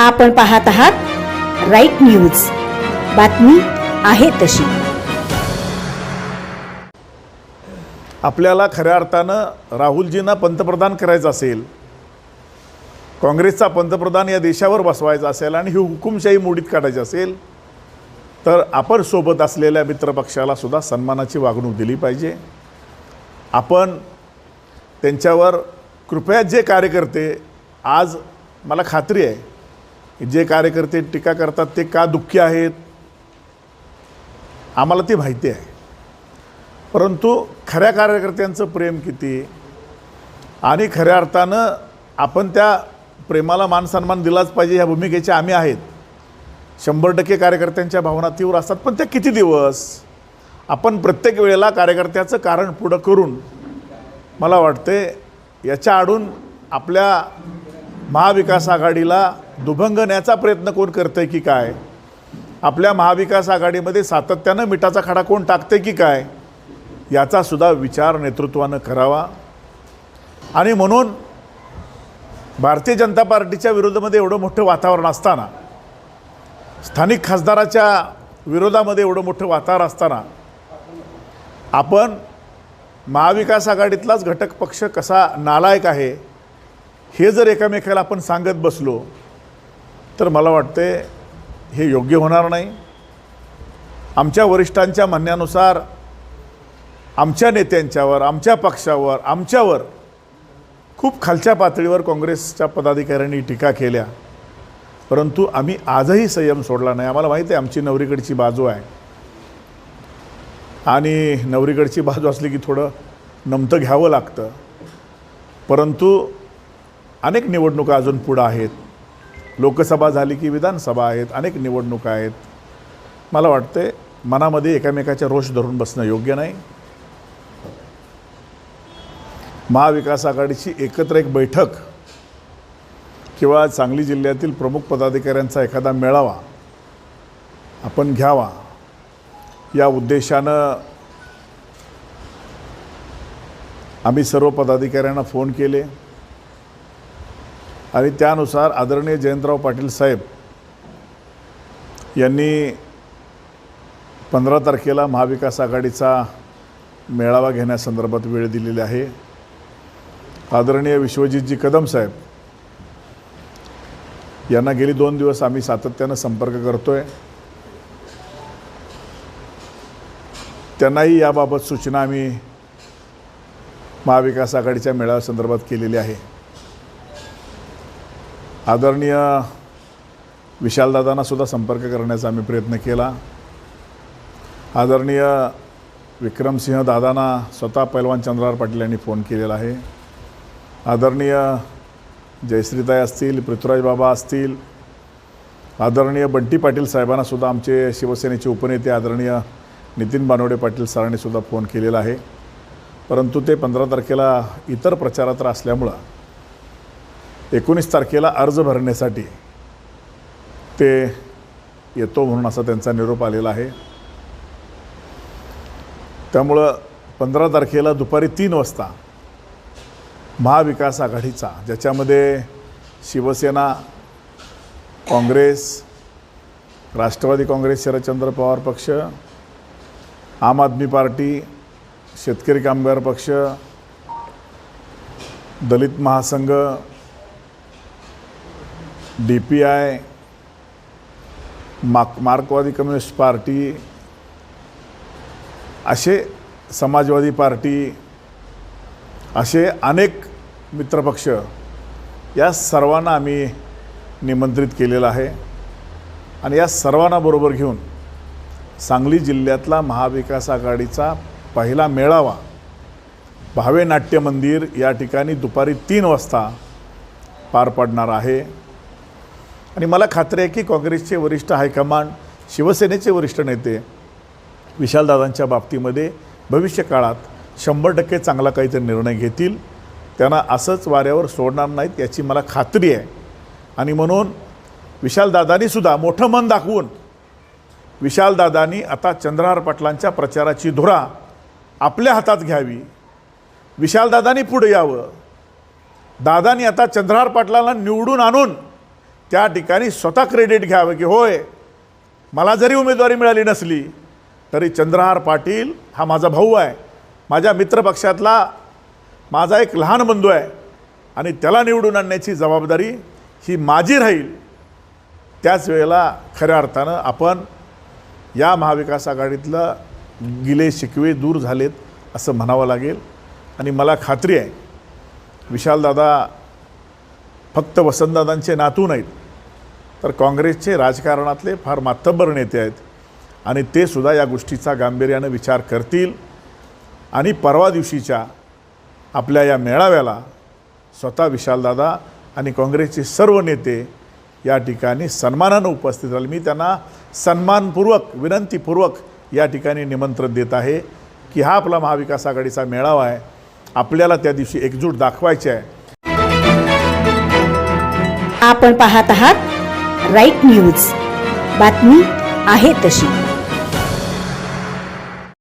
आपण पाहत आहात राईट न्यूज. बातमी आहे तशी. आपल्याला खऱ्या अर्थानं राहुलजींना पंतप्रधान करायचं असेल काँग्रेसचा पंतप्रधान या देशावर बसवायचा असेल आणि ही हुकुमशाही मोडीत काढायची असेल तर आपण सोबत असलेल्या मित्रपक्षाला सुद्धा सन्मानाची वागणूक दिली पाहिजे. आपण त्यांच्यावर कृपया जे कार्यकर्ते आज मला खात्री आहे जे कार्यकर्ते टीका करतात ते का दुःखी आहेत? आम्हाला ती माहिती आहे. परंतु खऱ्या कार्यकर्त्यांचं प्रेम किती? आणि खऱ्या अर्थानं आपण त्या प्रेमाला मानसन्मान दिलाच पाहिजे ह्या भूमिकेचे आम्ही आहेत. शंभर टक्के कार्यकर्त्यांच्या भावना तीव्र असतात पण त्या किती दिवस? आपण प्रत्येक वेळेला कार्यकर्त्याचं कारण पुढं करून मला वाटते याच्या आडून आपल्या महाविकास आघाडीला दुभंगण्याचा प्रयत्न कोण करतं की काय? आपल्या महाविकास आघाडीमध्ये सातत्यानं मिठाचा खडा कोण टाकते की काय? याचासुद्धा विचार नेतृत्वानं करावा. आणि म्हणून भारतीय जनता पार्टीच्या विरोधामध्ये एवढं मोठं वातावरण असताना स्थानिक खासदाराच्या विरोधामध्ये एवढं मोठं वातावरण असताना आपण महाविकास आघाडीतलाच घटक पक्ष कसा नालायक आहे हे जर एकामेकाला आपण सांगत बसलो तर मला वाटते हे योग्य होणार नाही. आमच्या वरिष्ठांच्या म्हणण्यानुसार आमच्या नेत्यांच्यावर आमच्या पक्षावर आमच्यावर खूप खालच्या पातळीवर काँग्रेसच्या पदाधिकाऱ्यांनी टीका केल्या. परंतु आम्ही आजही संयम सोडला नाही. आम्हाला माहिती आहे आमची नवरीकडची बाजू आहे. आणि नवरीकडची बाजू असली की थोडं नमतं घ्यावं लागतं. परंतु अनेक निवडणुका अजून पुढं आहेत. लोकसभा झाली की विधानसभा आहेत अनेक निवडणुका आहेत. मला वाटते मनामध्ये एकामेकाच्या रोष धरून बसणं योग्य नाही. महाविकास आघाडीची एकत्र एक बैठक किंवा सांगली जिल्ह्यातील प्रमुख पदाधिकाऱ्यांचा एखादा मेळावा आपण घ्यावा. या उद्देशानं आम्ही सर्व पदाधिकाऱ्यांना फोन केले. आणि त्यानुसार आदरणीय जयंतराव पाटील साहेब यांनी पंधरा तारखेला महाविकास आघाडीचा मेळावा घेण्यासंदर्भात वेळ दिलेली आहे. आदरणीय विश्वजितजी कदम साहेब यांना गेली दोन दिवस आम्ही सातत्यानं संपर्क करतो आहे त्यांनाही याबाबत सूचना आम्ही महाविकास आघाडीच्या मेळाव्यासंदर्भात केलेली आहे. आदरणीय विशालदादांना सुद्धा संपर्क करण्याचा आम्ही प्रयत्न केला. आदरणीय विक्रमसिंह दादांना स्वतः पैलवान चंद्रार पाटील यांनी फोन केलेला आहे. आदरणीय जयश्रीताई असतील पृथ्वीराज बाबा असतील आदरणीय बंटी पाटील साहेबांना सुद्धा आमचे शिवसेनेचे उपनेते आदरणीय नितीन बानोडे पाटील सरांनी सुद्धा फोन केलेला आहे. परंतु ते पंधरा तारखेला इतर प्रचारात असल्यामुळं एकोणीस तारखेला अर्ज भरण्यासाठी ते येतो म्हणून असा त्यांचा निरोप आलेला आहे. त्यामुळं पंधरा तारखेला दुपारी तीन वाजता महाविकास आघाडीचा ज्याच्यामध्ये शिवसेना काँग्रेस राष्ट्रवादी काँग्रेस शरदचंद्र पवार पक्ष आम आदमी पार्टी शेतकरी कामगार पक्ष दलित महासंघ डी पी आय माक मार्कवादी कम्युनिस्ट पार्टी असे समाजवादी पार्टी असे अनेक मित्रपक्ष या सर्वांना आम्ही निमंत्रित केलेलं आहे. आणि या सर्वांना बरोबर घेऊन सांगली जिल्ह्यातला महाविकास आघाडीचा पहिला मेळावा भावे नाट्य मंदिर या ठिकाणी दुपारी तीन वाजता पार पडणार आहे. आणि मला खात्री आहे की काँग्रेसचे वरिष्ठ हायकमांड शिवसेनेचे वरिष्ठ नेते विशालदादांच्या बाबतीमध्ये भविष्यकाळात शंभर टक्के चांगला काहीतरी निर्णय घेतील. त्यांना असंच वाऱ्यावर सोडणार नाहीत याची मला खात्री आहे. आणि म्हणून विशालदादांनीसुद्धा मोठं मन दाखवून विशालदादांनी आता चंद्रहार पाटलांच्या प्रचाराची धुरा आपल्या हातात घ्यावी. विशालदादांनी पुढे यावं. दादांनी आता चंद्रहार पाटलांना निवडून आणून त्या ठिकाणी स्वतः क्रेडिट घ्यावं की होय मला जरी उमेदवारी मिळाली नसली तरी चंद्रहार पाटील हा माझा भाऊ आहे. माझ्या मित्रपक्षातला माझा एक लहान बंधू आहे. आणि त्याला निवडून आणण्याची जबाबदारी ही माझी राहील. त्याच वेळेला खऱ्या अर्थानं आपण या महाविकास आघाडीतलं गिले शिकवे दूर झालेत असं म्हणावं लागेल. आणि मला खात्री आहे विशालदादा फक्त वसंतदादांचे नातू नाहीत. तर काँग्रेसचे राजकारणातले फार मातब्बर नेते आहेत. आणि ते सुद्धा या गोष्टीचा गांभीर्यानं विचार करतील. आणि परवा दिवशीच्या आपल्या या मेळाव्याला स्वतः विशालदादा आणि काँग्रेसचे सर्व नेते या ठिकाणी सन्मानानं उपस्थित राहिले. मी त्यांना सन्मानपूर्वक विनंतीपूर्वक या ठिकाणी निमंत्रण देत आहे की हा आपला महाविकास आघाडीचा मेळावा आहे. आपल्याला त्या दिवशी एकजूट दाखवायची आहे. आपण पाहत आहात राईट न्यूज. बातमी आहे तशी.